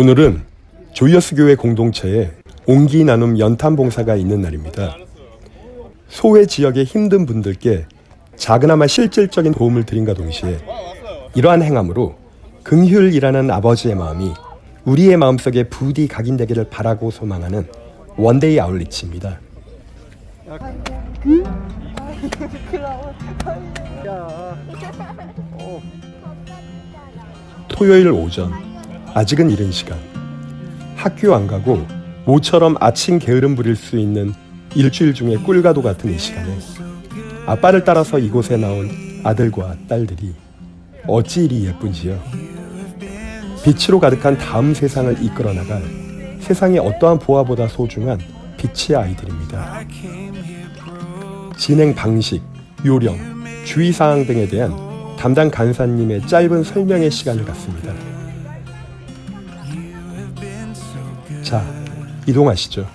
오늘은 조이어스 교회 공동체에 옹기 나눔 연탄 봉사가 있는 날입니다. 소외 지역의 힘든 분들께 작은아마 실질적인 도움을 드린과 동시에 이러한 행함으로 긍휼이라는 아버지의 마음이 우리의 마음속에 부디 각인되기를 바라고 소망하는 원데이 아울리치입니다. 토요일 오전 아직은 이른 시간 학교 안 가고 모처럼 아침 게으름 부릴 수 있는 일주일 중에 꿀가도 같은 이 시간에 아빠를 따라서 이곳에 나온 아들과 딸들이 어찌 이리 예쁜지요. 빛으로 가득한 다음 세상을 이끌어 나갈 세상의 어떠한 보아보다 소중한 빛의 아이들입니다. 진행 방식, 요령, 주의사항 등에 대한 담당 간사님의 짧은 설명의 시간을 갖습니다. 자, 이동하시죠.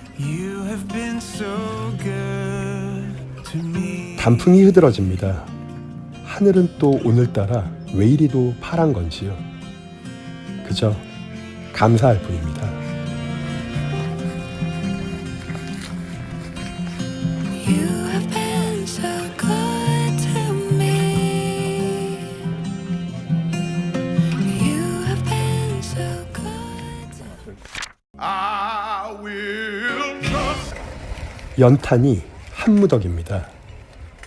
단풍이 흐드러집니다. 하늘은 또 오늘따라 왜 이리도 파란 건지요. 그저 감사할 뿐입니다. 연탄이 한 무더기입니다.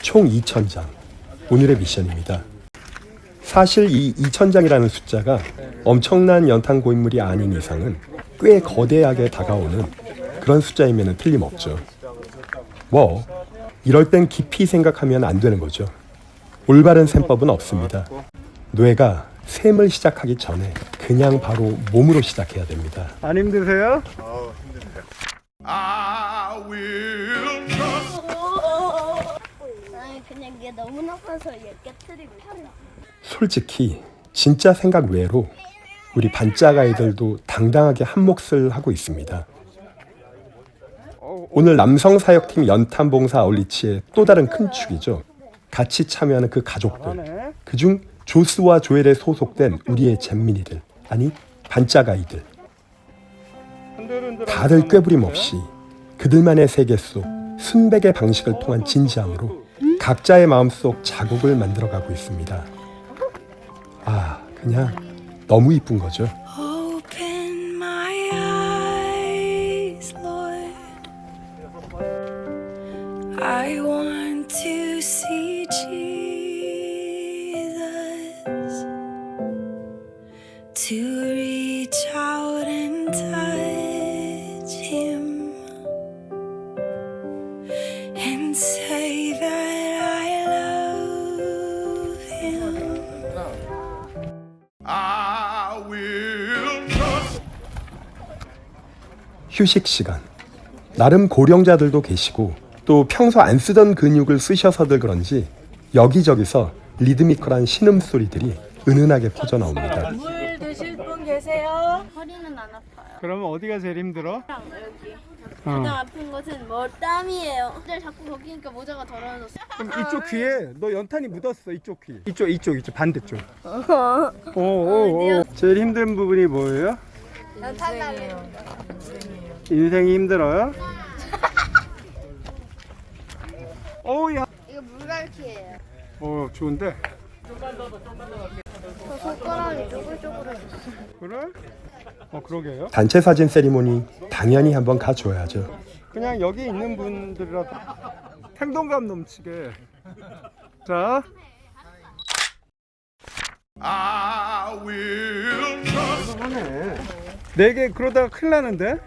총 2,000장. 오늘의 미션입니다. 사실 이 2,000장이라는 숫자가 엄청난 연탄 고인물이 아닌 이상은 꽤 거대하게 다가오는 그런 숫자이면 틀림없죠. 뭐, 이럴 땐 깊이 생각하면 안 되는 거죠. 올바른 셈법은 없습니다. 뇌가 셈을 시작하기 전에 그냥 바로 몸으로 시작해야 됩니다. 안 힘드세요? I will trust. 아니 그냥 얘 너무 나빠서 얘 깨트리고 싶어. 솔직히 진짜 생각 외로 우리 반짝 아이들도 당당하게 한 몫을 하고 있습니다. 오늘 남성 사역팀 연탄 봉사 아울리치의 또 다른 큰 축이죠. 같이 참여하는 그 가족들. 그중 조스와 조엘에 소속된 우리의 잼민이들. 아니 반짝 아이들. 다들 꾀부림 없이 그들만의 세계 속 순백의 방식을 통한 진지함으로 각자의 마음속 자국을 만들어가고 있습니다. 아, 그냥 너무 이쁜 거죠. To reach out and touch 휴식 시간. 나름 고령자들도 계시고 또 평소 안 쓰던 근육을 쓰셔서들 그런지 여기저기서 리드미컬한 신음소리들이 은은하게 퍼져 나옵니다. 물 드실 분 계세요? 허리는 안 아파요. 그러면 어디가 제일 힘들어? 여기. 어. 가장 아픈 것은 뭐 땀이에요. 근데 자꾸 거기니까 모자가 더러워졌어. 그럼 이쪽 귀에 너 연탄이 묻었어 이쪽 귀. 이쪽 이쪽 이쪽 반대쪽. 오오오. 제일 힘든 부분이 뭐예요? 인생이 힘들어요? 오야. 이거 물갈퀴예요. 어 좋은데. 저 손가락이 쪼글쪼글해졌어. 그래? 어 그러게요. 단체 사진 세리머니 당연히 한번 가줘야죠. 그냥 여기 있는 분들이라도 행동감 넘치게. 자. I will trust. 하네. 네개 그러다가 큰일 나는데?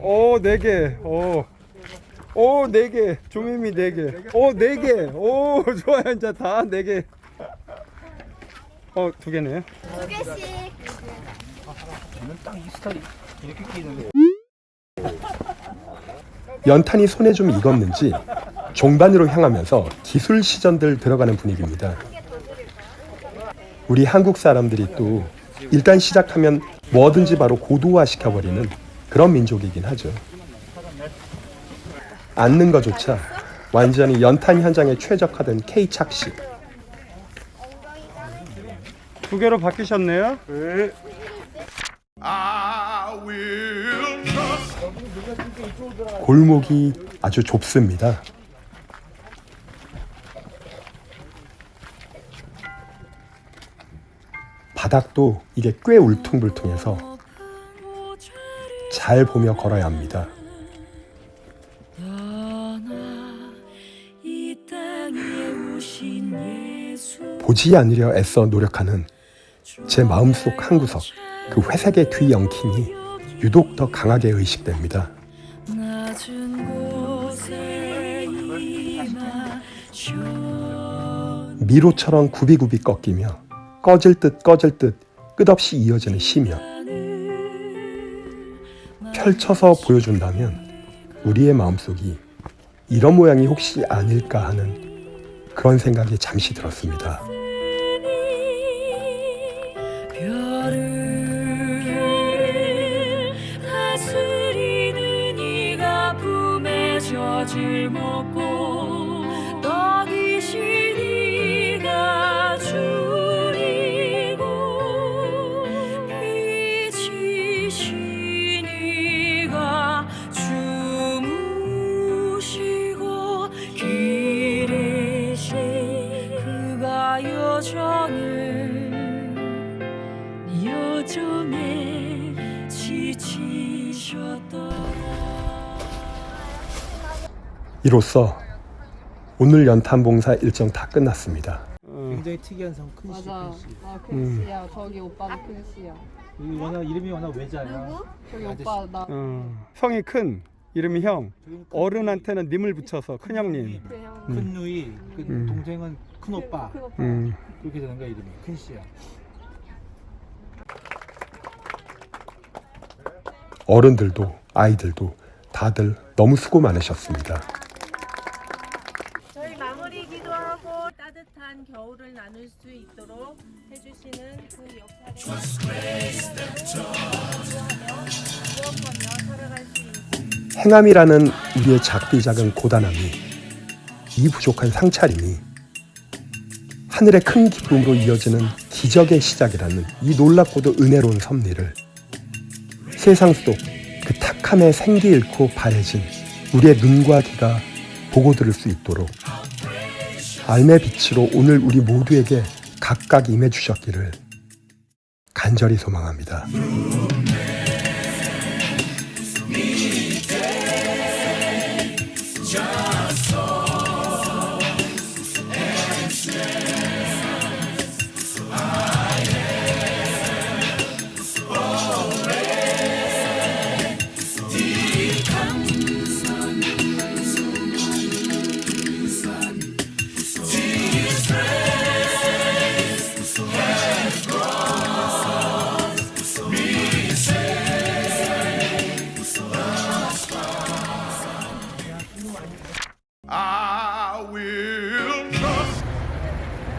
오, 네 개. 오. 오, 네 개. 조미미 네 개. 오, 네 개. 오, 좋아요. 이제 다 네 개. 어, 두 개네요. 두 개씩. 연탄이 손에 좀 익었는지 종반으로 향하면서 기술 시전들 들어가는 분위기입니다. 우리 한국 사람들이 또 일단 시작하면 뭐든지 바로 고도화시켜버리는 그런 민족이긴 하죠. 앉는 것조차 완전히 연탄 현장에 최적화된 K 착시. 두 개로 바뀌셨네요. 네. 골목이 아주 좁습니다. 바닥도 이게 꽤 울퉁불퉁해서 잘 보며 걸어야 합니다. 보지 않으려 애써 노력하는 제 마음속 한구석 그 회색의 귀 엉킴이 유독 더 강하게 의식됩니다. 미로처럼 굽이굽이 꺾이며 꺼질 듯 꺼질 듯 끝없이 이어지는 시면 펼쳐서 보여준다면 우리의 마음속이 이런 모양이 혹시 아닐까 하는 그런 생각이 잠시 들었습니다. 먹고 떡이신 이로써 오늘 연탄봉사 일정 다 끝났습니다. 굉장히 특이한 성 큰시 맞아. 큰시 아, 큰 씨야. 저기 오빠도 큰 씨야. 여기 워낙 이름이 워낙 외자야 저기. 오빠 나 어, 성이 큰 이름이 형. 큰 어른한테는 님을 붙여서 큰 형님. 그 형. 큰 누이 그 음. 동생은 큰 오빠 큰 오빠. 음. 그렇게 되는 거야 이름이 큰시야 어른들도 아이들도 다들 너무 수고 많으셨습니다. 저희 마무리 기도하고 따뜻한 나눌 수 있도록 해주시는 그 있는 행함이라는 우리의 작디 작은 고단함이 이 부족한 상차림이 하늘의 큰 기쁨으로 이어지는 기적의 시작이라는 이 놀랍고도 은혜로운 섭리를 세상 속 그 탁함에 생기 잃고 바래진 우리의 눈과 귀가 보고 들을 수 있도록 알매 빛으로 오늘 우리 모두에게 각각 임해 주셨기를 간절히 소망합니다.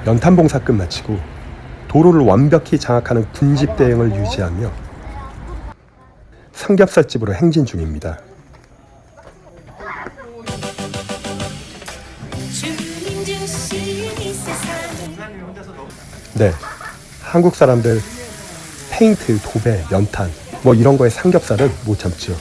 연탄봉사 끝마치고 도로를 완벽히 장악하는 군집 대행을 유지하며 삼겹살집으로 행진 중입니다. 네, 한국 사람들 페인트, 도배, 연탄 뭐 이런 거에 삼겹살은 못 참죠.